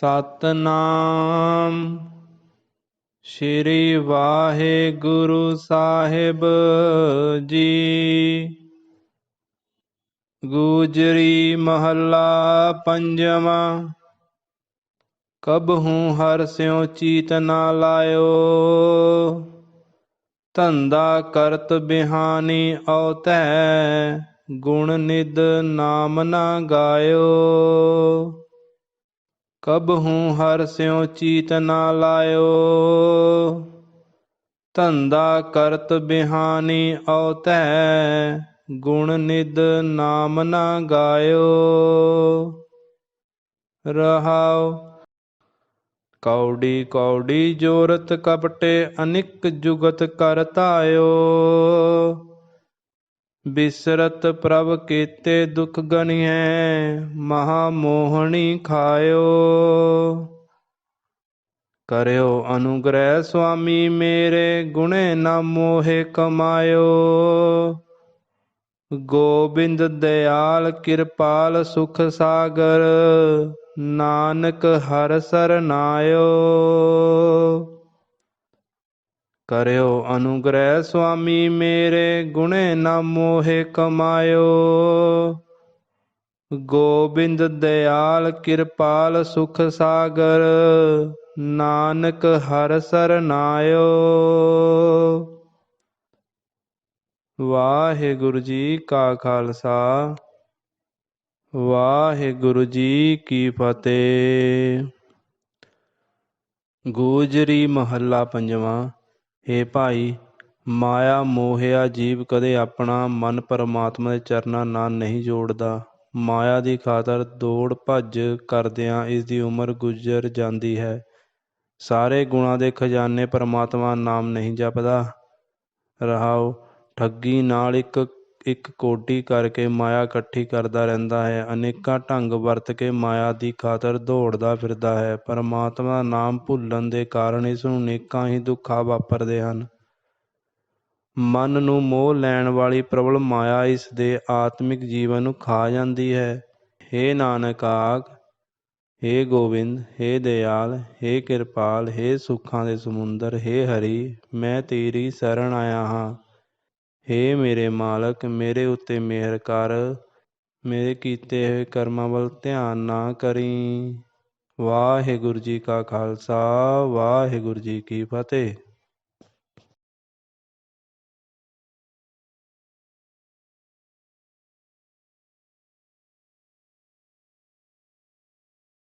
ਸਤਨਾਮ। ਸ਼੍ਰੀ ਵਾਹਿਗੁਰੂ ਸਾਹਿਬ ਜੀ। ਗੂਜਰੀ ਮਹੱਲਾ ਪੰਜਵਾਂ। ਕਬਹੂ ਹਰ ਸਿਉ ਚੀਤ ਨਾ ਲਾਇਓ। ਧੰਦਾ ਕਰਤ ਬਿਹਾਨੀ ਔਤੈ, ਗੁਣ ਨਿਦ ਨਾਮ ਨਾ ਗਾਇਓ। ਕਬਹੂ ਹਰ ਸਿਉ ਚੀਤ ਨਾ ਲਾਇਓ। ਧੰਦਾ ਕਰਤ ਬਿਹਾਨੀ ਔਤੈ, ਗੁਣ ਨਿਦ ਨਾਮ ਨਾ ਗਾਇਓ। ਰਹਾਉ ਕੌੜੀ ਕੌੜੀ ਜੋਰਤ ਕਪਟੇ ਅਨਿਕ ਜੁਗਤ ਕਰਤਾਇਓ ਬਿਸਰਤ ਪ੍ਰਭ ਕੀਤੇ ਦੁਖ ਗਣੀਐ ਮਹਾ ਮੋਹਣੀ ਖਾਇਓ। ਕਰਿਓ ਅਨੁਗ੍ਰਹਿ ਸੁਆਮੀ ਮੇਰੇ, ਗੁਣੇ ਨਾ ਮੋਹੇ ਕਮਾਇਓ। ਗੋਬਿੰਦ ਦਿਆਲ, ਕਿਰਪਾਲ ਸੁਖ ਸਾਗਰ, ਨਾਨਕ ਹਰ ਸਰਨਾਇਓ ਕਰਿਓ ਅਨੁਗ੍ਰਹਿ ਸੁਆਮੀ ਮੇਰੇ ਗੁਣੇ ਨਾ ਮੋਹਿ ਕਮਾਇਓ। ਗੋਬਿੰਦ ਦਿਆਲ, ਕਿਰਪਾਲ ਸੁਖ ਸਾਗਰ, ਨਾਨਕ ਹਰ ਸਰਨਾਇਓ ਵਾਹਿਗੁਰੂ ਜੀ ਕਾ ਖਾਲਸਾ, ਵਾਹਿਗੁਰੂ ਜੀ ਕੀ ਫਤਿਹ। ਗੋਜਰੀ ਮਹੱਲਾ ਪੰਜਵਾਂ। ਏ ਭਾਈ, ਮਾਇਆ ਮੋਹਿਆ ਜੀਵ ਕਦੇ ਆਪਣਾ ਮਨ ਪਰਮਾਤਮਾ ਦੇ ਚਰਨਾਂ ਨਾਲ ਨਹੀਂ ਜੋੜਦਾ। ਮਾਇਆ ਦੀ ਖਾਤਰ ਦੌੜ ਭੱਜ ਕਰਦਿਆਂ ਇਸ ਦੀ ਉਮਰ ਗੁਜ਼ਰ ਜਾਂਦੀ ਹੈ। ਸਾਰੇ ਗੁਣਾਂ ਦੇ ਖਜ਼ਾਨੇ ਪਰਮਾਤਮਾ ਨਾਮ ਨਹੀਂ ਜਪਦਾ। ਰਹਾਓ, ਠੱਗੀ ਨਾਲ ਇੱਕ ਇੱਕ ਕੋਟੀ ਕਰਕੇ ਮਾਇਆ ਇਕੱਠੀ ਕਰਦਾ ਰਹਿੰਦਾ ਹੈ ਅਨੇਕਾਂ ਢੰਗ ਵਰਤ ਕੇ ਮਾਇਆ ਦੀ ਖਾਤਰ ਦੌੜਦਾ ਫਿਰਦਾ ਹੈ ਪਰਮਾਤਮਾ ਦਾ ਨਾਮ ਭੁੱਲਣ ਦੇ ਕਾਰਨ ਇਸ ਨੂੰ ਅਨੇਕਾਂ ਹੀ ਦੁੱਖਾਂ ਵਾਪਰਦੇ ਹਨ ਮਨ ਨੂੰ ਮੋਹ ਲੈਣ ਵਾਲੀ ਪ੍ਰਬਲ ਮਾਇਆ ਇਸ ਦੇ ਆਤਮਿਕ ਜੀਵਨ ਨੂੰ ਖਾ ਜਾਂਦੀ ਹੈ हे ਨਾਨਕ ਆਖ हे ਗੋਬਿੰਦ हे ਦਿਆਲ हे ਕਿਰਪਾਲ हे ਸੁੱਖਾਂ ਦੇ ਸਮੁੰਦਰ हे ਹਰੀ ਮੈਂ ਤੇਰੀ ਸ਼ਰਨ ਆਇਆ ਹਾਂ ਹੇ ਮੇਰੇ ਮਾਲਕ, ਮੇਰੇ ਉੱਤੇ ਮਿਹਰ ਕਰ, ਮੇਰੇ ਕੀਤੇ ਹੋਏ ਕਰਮਾਂ ਵੱਲ ਧਿਆਨ ਨਾ ਕਰੀ। ਵਾਹਿਗੁਰੂ ਜੀ ਕਾ ਖਾਲਸਾ, ਵਾਹਿਗੁਰੂ ਜੀ ਕੀ ਫਤਿਹ।